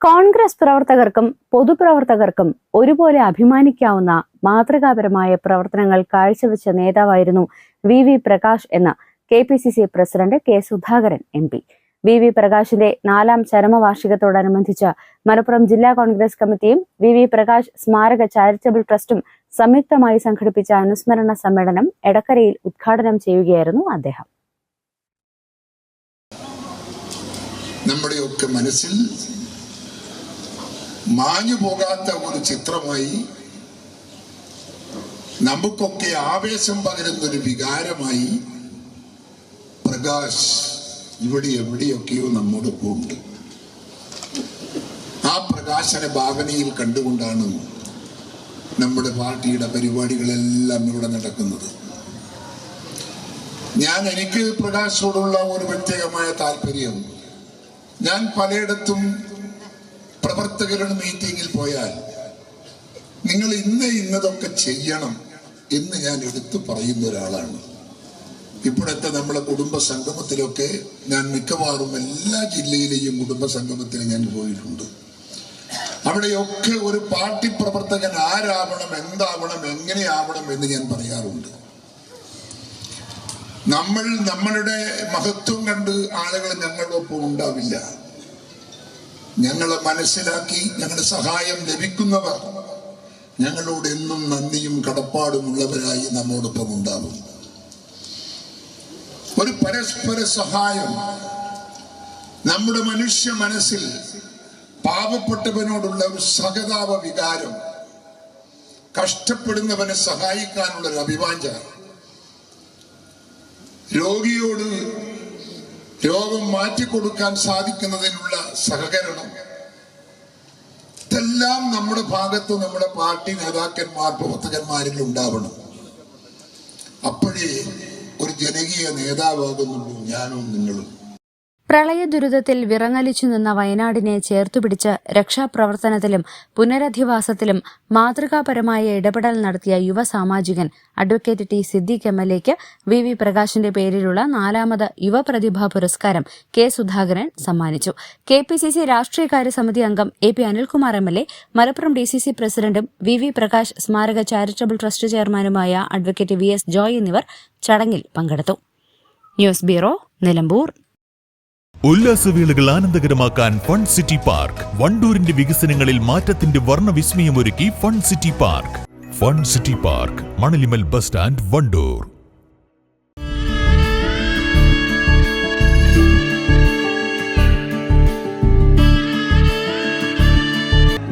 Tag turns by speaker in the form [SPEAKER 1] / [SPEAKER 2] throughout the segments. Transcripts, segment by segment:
[SPEAKER 1] Congress പ്രവർത്തകർക്കും പൊതുപ്രവർത്തകർക്കും ഒരുപോലെ അഭിമാനിക്കാവുന്ന മാതൃകാപരമായ പ്രവർത്തനങ്ങൾ കാഴ്ചവെച്ച നേതാവായിരുന്നു വി വി പ്രകാശ് എന്ന K P C C president K Sudhakaran M P. V V പ്രകാശിന്റെ നാലാം ചരമവാർഷികത്തോടനുബന്ധിച്ച് മലപ്പുറം ജില്ലാ കോൺഗ്രസ് കമ്മിറ്റിയും വി വി പ്രകാശ് സ്മാരക ചാരിറ്റബിൾ ട്രസ്റ്റും സംയുക്തമായി സംഘടിപ്പിച്ച അനുസ്മരണ സമ്മേളനം എടക്കരയിൽ ഉദ്ഘാടനം ചെയ്യുകയായിരുന്നു അദ്ദേഹം.
[SPEAKER 2] നമ്മുടെയൊക്കെ മനസ്സിൽ മാഞ്ഞു പോകാത്ത ഒരു ചിത്രമായി നമുക്കൊക്കെ ആവേശം പകരുന്ന ഒരു വികാരമായി പ്രകാശ് ഇവിടെ എവിടെയൊക്കെയോ നമ്മോട് ഉണ്ട് ആ പ്രകാശന ഭാവനയിൽ കണ്ടുകൊണ്ടാണ് നമ്മുടെ പാർട്ടിയുടെ പരിപാടികളെല്ലാം ഇവിടെ നടക്കുന്നത്. ഞാൻ എനിക്ക് പ്രകാശോടുള്ള ഒരു പ്രത്യേകമായ താല്പര്യം. ഞാൻ പലയിടത്തും പ്രവർത്തകരുടെ മീറ്റിങ്ങിൽ പോയാൽ നിങ്ങൾ ഇന്ന് ഇന്നതൊക്കെ ചെയ്യണം എന്ന് ഞാൻ എടുത്തു പറയുന്ന ഒരാളാണ്. ഇപ്പോഴത്തെ നമ്മളെ കുടുംബ സംഗമത്തിലൊക്കെ ഞാൻ മിക്കവാറും എല്ലാ ജില്ലയിലെയും കുടുംബ സംഗമത്തിന് ഞാൻ പോയിട്ടുണ്ട്. അവിടെയൊക്കെ ഒരു പാർട്ടി പ്രവർത്തകൻ ആരാവണം എന്താവണം എങ്ങനെയാവണം എന്ന് ഞാൻ പറയാറുണ്ട്. നമ്മൾ നമ്മളുടെ മഹത്വം കണ്ട് ആളുകൾ ഞങ്ങളുടെ ഒപ്പം ഉണ്ടാവില്ല. ഞങ്ങളെ മനസ്സിലാക്കി ഞങ്ങളുടെ സഹായം ലഭിക്കുന്നവർ. ഞങ്ങളോട് എന്നും നന്ദിയും കടപ്പാടും ഉള്ളവരായി നമ്മോടൊപ്പം ഉണ്ടാകും ഒരു പരസ്പര സഹായം. നമ്മുടെ മനുഷ്യ മനസ്സിൽ പാവപ്പെട്ടവനോടുള്ള ഒരു സഹതാപ വികാരം. കഷ്ടപ്പെടുന്നവനെ സഹായിക്കാനുള്ള ഒരു അഭിവാഞ്ച രോഗിയോട് രോഗം മാറ്റിക്കൊടുക്കാൻ സാധിക്കുന്നതിനുള്ള സഹകരണം. ഇതെല്ലാം നമ്മുടെ ഭാഗത്ത് നമ്മുടെ പാർട്ടി നേതാക്കന്മാർ പ്രവർത്തകന്മാരിൽ ഉണ്ടാവണം. അപ്പോഴേ ഒരു ജനകീയ നേതാവാകുന്നുള്ളൂ ഞാനും നിങ്ങളും.
[SPEAKER 1] പ്രളയ ദുരിതത്തിൽ വിറങ്ങലിച്ചു നിന്ന വയനാടിനെ ചേർത്തുപിടിച്ച് രക്ഷാപ്രവർത്തനത്തിലും പുനരധിവാസത്തിലും മാതൃകാപരമായ ഇടപെടൽ നടത്തിയ യുവ സാമാജികൻ advocate T Siddique M L എക്ക് വി വി പ്രകാശിന്റെ പേരിലുള്ള നാലാമത് യുവപ്രതിഭാ പുരസ്കാരം കെ സുധാകരൻ സമ്മാനിച്ചു. കെ പി സി സി രാഷ്ട്രീയകാര്യ സമിതി അംഗം A P Anilkumar M L A Malappuram D C C പ്രസിഡന്റും വി വി പ്രകാശ് സ്മാരക ചാരിറ്റബിൾ ട്രസ്റ്റ് ചെയർമാനുമായ അഡ്വക്കേറ്റ് വി എസ് ജോയ് എന്നിവർ ചടങ്ങിൽ പങ്കെടുത്തു. News bureau Nilambur.
[SPEAKER 3] ഉല്ലാസവേളകൾ ആനന്ദകരമാക്കാൻ ഫൺ സിറ്റി പാർക്ക്. വണ്ടൂരിന്റെ വികസനങ്ങളിൽ മാറ്റത്തിന്റെ വർണവിസ്മയമൊരുക്കി fun city park. Fun city park Manalimal bus stand Wandoor.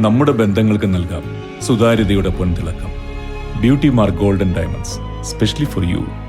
[SPEAKER 4] നമ്മുടെ ബന്ധങ്ങൾക്ക് നൽകാം സുതാര്യതയുടെ പൊൻതിളക്കം. Beauty mark golden diamonds specially for you